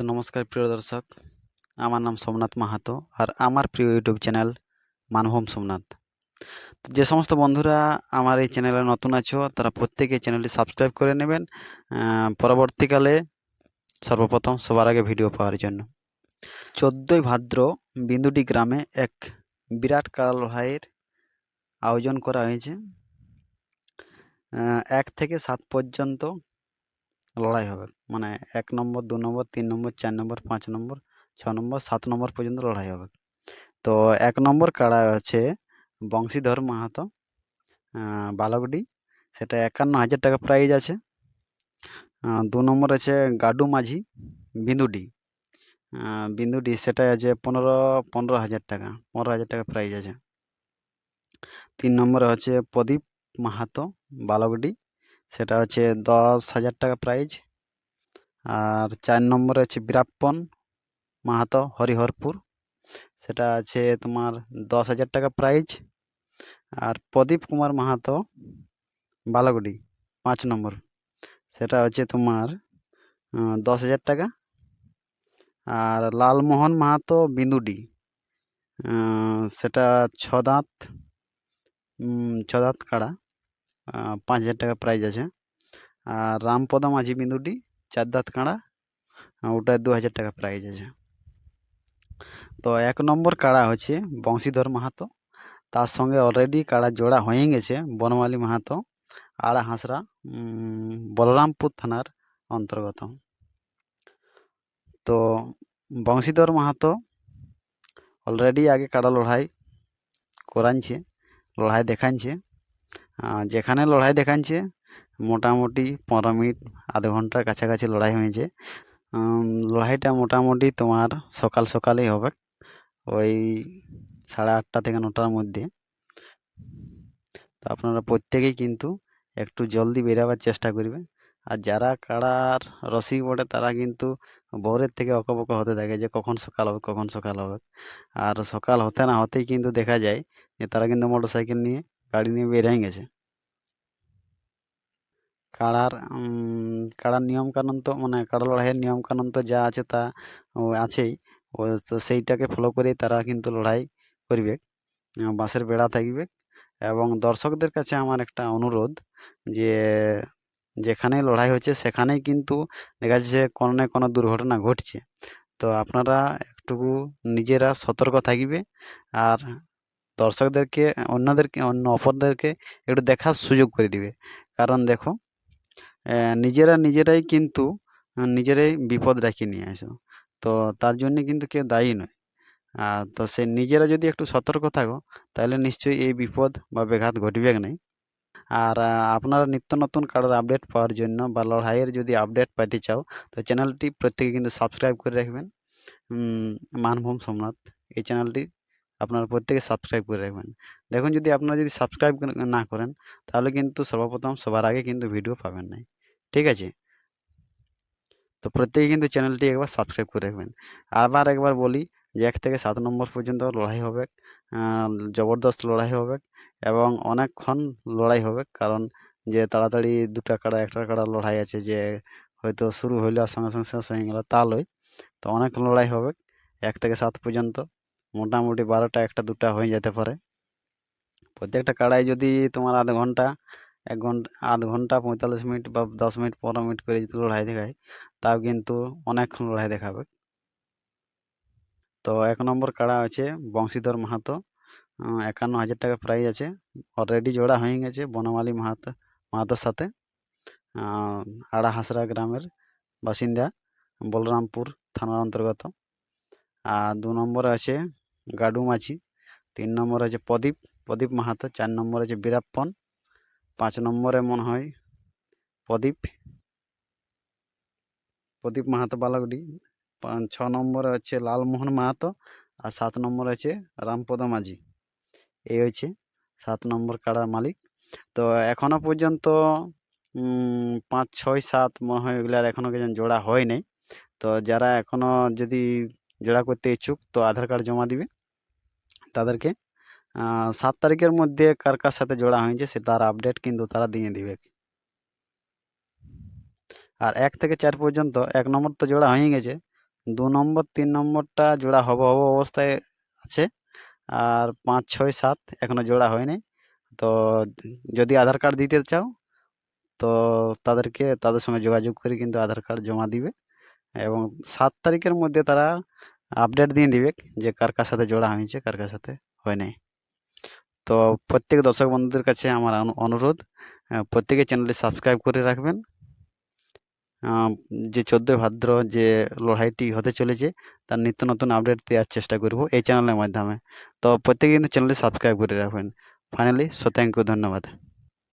তো নমস্কার, প্রিয় দর্শক। আমার নাম সোমনাথ মাহাতো আর আমার প্রিয় ইউটিউব চ্যানেল মানভূম সোমনাথ। তো যে সমস্ত বন্ধুরা আমার এই চ্যানেলে নতুন আছো, তারা প্রত্যেকে চ্যানেলটি সাবস্ক্রাইব করে নেবেন পরবর্তীকালে সর্বপ্রথম সবার আগে ভিডিও পাওয়ার জন্য। চোদ্দোই ভাদ্র বিন্দুটি গ্রামে এক বিরাট কাড়া লড়াইয়ের আয়োজন করা হয়েছে। এক থেকে সাত পর্যন্ত লড়াই হবে। মানে এক নম্বর, দু নম্বর, তিন নম্বর, চার নম্বর, পাঁচ নম্বর, ছ নম্বর, সাত নম্বর পর্যন্ত লড়াই হবে। তো এক নম্বর কাড়া আছে বংশীধর মাহাতো বালকডি। সেটা একান্ন হাজার টাকা প্রাইজ আছে। দু নম্বর আছে গাডু মাঝি, বিন্দুডি। বিন্দুডি সেটা আছে পনেরো পনেরো হাজার টাকা, পনেরো হাজার টাকা প্রাইজ আছে। তিন নম্বরে হচ্ছে প্রদীপ মাহাতো, বালকডি। সেটা হচ্ছে দশ হাজার টাকা প্রাইজ আর চার নম্বরে হচ্ছে বীরাপ্পন, মাহাতো, হরিহরপুর। সেটা আছে তোমার দশ হাজার টাকা প্রাইজ আর প্রদীপ কুমার মাহাতো, বালাগুড়ি, পাঁচ নম্বর। সেটা হচ্ছে তোমার দশ হাজার টাকা আর লালমোহন মাহাতো, বিন্দুডি। সেটা ছ দাঁত ছ দাঁত কাড়া। পাঁচ হাজার টাকা প্রাইজ আছে। আর রামপদ মাঝি বিন্দুটি চার দাঁত কাড়া আহ, ওটা দু হাজার টাকা প্রাইজ আছে। তো এক নম্বর কাড়া হচ্ছে বংশীধর মাহাতো। তার সঙ্গে অলরেডি কাড়া জোড়া হয়ে গেছে বনমালী মাহাতো আড়া হাঁসরা বলরামপুর থানার অন্তর্গত। তো বংশীধর মাহাতো অলরেডি আগে কাড়া লড়াই করানছে লড়াই দেখানছে। যেখানে লড়াই দেখানছে মোটামুটি পনেরো মিনিট, আধ ঘণ্টার কাছাকাছি লড়াই হয়েছে। লড়াইটা মোটামুটি তোমার সকাল সকালেই হবে, ওই সাড়ে আটটা থেকে নটার মধ্যে। তো আপনারা প্রত্যেকেই কিন্তু একটু জলদি বেরাবার চেষ্টা করবে। আর যারা কাড়ার রসিক বটে, তারা কিন্তু ভোরের থেকে অকবক হতে থাকে যে কখন সকাল হবে, কখন সকাল হবে। আর সকাল হতে না হতেই কিন্তু দেখা যায় যে তারা কিন্তু মোটর সাইকেল নিয়ে গাড়ি নিয়ে বেরিয়ে গেছে। কাড়ার কাড়ার নিয়মকানুন তো মানে কাড়া লড়াইয়ের নিয়মকানুন তো যা আছে তা ও আছেই। ও তো সেইটাকে ফলো করেই তারা কিন্তু লড়াই করবে। বাঁশের বেড়া থাকবে। এবং দর্শকদের কাছে আমার একটা অনুরোধ যে, যেখানে লড়াই হচ্ছে সেখানেই কিন্তু দেখা যাচ্ছে কোনো না কোনো দুর্ঘটনা ঘটছে। তো আপনারা একটুকু নিজেরা সতর্ক থাকবে। আর দর্শকদেরকে, অন্যদেরকে, অন্য অপরদেরকে একটু দেখার সুযোগ করে দিবে। কারণ দেখো নিজেরা নিজেরাই কিন্তু নিজেরাই বিপদ ডাকিয়ে নিয়ে আসো। তো তার জন্য কিন্তু কেউ দায়ী নয়। তো সে নিজেরা যদি একটু সতর্ক থাকো, তাহলে নিশ্চয়ই এই বিপদ বা ব্যাঘাত ঘটবে না আর আপনারা নিত্য নতুন কার্ডের আপডেট পাওয়ার জন্য বা লড়াইয়ের যদি আপডেট পাইতে চাও, তো চ্যানেলটি প্রত্যেকে কিন্তু সাবস্ক্রাইব করে রাখবেন। মানভূম সোমনাথ, এই চ্যানেলটি আপনারা প্রত্যেকে সাবস্ক্রাইব করে রাখবেন। দেখুন যদি আপনারা যদি সাবস্ক্রাইব না করেন, তাহলে কিন্তু সর্বপ্রথম সবার আগে কিন্তু ভিডিও পাবেন না ঠিক আছে? তো প্রত্যেকে কিন্তু চ্যানেলটি একবার সাবস্ক্রাইব করে রাখবেন। আবার একবার বলি যে এক থেকে সাত নম্বর পর্যন্ত লড়াই হবে জবরদস্ত লড়াই হবে এবং অনেকক্ষণ লড়াই হবে। কারণ যে তাড়াতাড়ি দুটা কাড়া, একটা কাড়া লড়াই আছে যে হয়তো শুরু হইল আর সঙ্গে সঙ্গে শেষ হয়ে গেল তা লয় তো অনেক লড়াই হবে এক থেকে সাত পর্যন্ত। মোটামুটি বারোটা, একটা, দুটা হয়ে যেতে পারে। প্রত্যেকটা কাড়াই যদি তোমার আধ ঘণ্টা, এক ঘণ্টা, আধ ঘণ্টা, পঁয়তাল্লিশ মিনিট বা দশ মিনিট, পনেরো মিনিট করে যদি লড়াই দেখায়, তাও কিন্তু অনেকক্ষণ লড়াই দেখাবে। তো এক নম্বর কাড়া আছে বংশীধর মাহাতো। একান্ন হাজার টাকা প্রাইজ আছে। অলরেডি জোড়া হয়ে গেছে বনমালী মাহাতো, মাহাতোর সাথে। আড়া হাঁসরা গ্রামের বাসিন্দা, বলরামপুর থানার অন্তর্গত। আর দু নম্বরে আছে গাডু মাঝি তিন নম্বর আছে প্রদীপ। প্রদীপ মাহাতো, চার নম্বর আছে বীরাপ্পন। পাঁচ নম্বরে মনে হয় প্রদীপ। প্রদীপ মাহাতো বালাগুড়ি। ছ নম্বরে হচ্ছে লালমোহন মাহাতো আর সাত নম্বর আছে রামপদ মাঝি। এই হচ্ছে সাত নম্বর কাড়ার মালিক। তো এখনও পর্যন্ত পাঁচ, ছয়, সাত মনে হয় এগুলার এখনও পর্যন্ত জোড়া হয় নাই। তো যারা এখনও যদি জোড়া করতে ইচ্ছুক তো আধার কার্ড জমা দিবে। তাদেরকে। সাত তারিখের মধ্যে কার কার সাথে জোড়া হয়েছে সে তার আপডেট কিন্তু তারা দিয়ে দিবে। আর এক থেকে চার পর্যন্ত, এক নম্বর তো জোড়া হয়ে গেছে। দু নম্বর, তিন নম্বরটা জোড়া হব হব অবস্থায় আছে। আর পাঁচ, ছয়, সাত এখনও জোড়া হয়নি। তো যদি আধার কার্ড দিতে চাও, তো তাদেরকে, তাদের সঙ্গে যোগাযোগ করে কিন্তু আধার কার্ড জমা দিবে। এবং সাত তারিখের মধ্যে তারা আপডেট দিয়ে দিবে যে কার কার সাথে জোড়া হয়েছে, কার কার সাথে হয় নাই। তো প্রত্যেক দর্শক বন্ধুদের কাছে আমার অনুরোধ প্রত্যেকে চ্যানেলটি সাবস্ক্রাইব করে রাখবেন। যে চোদ্দোই ভাদ্র যে লড়াইটি হতে চলেছে, তার নিত্য নতুন আপডেট দেওয়ার চেষ্টা করব এই চ্যানেলের মাধ্যমে। তো প্রত্যেকে কিন্তু চ্যানেলটি সাবস্ক্রাইব করে রাখবেন। ফাইনালি সো থ্যাংক ইউ ধন্যবাদ।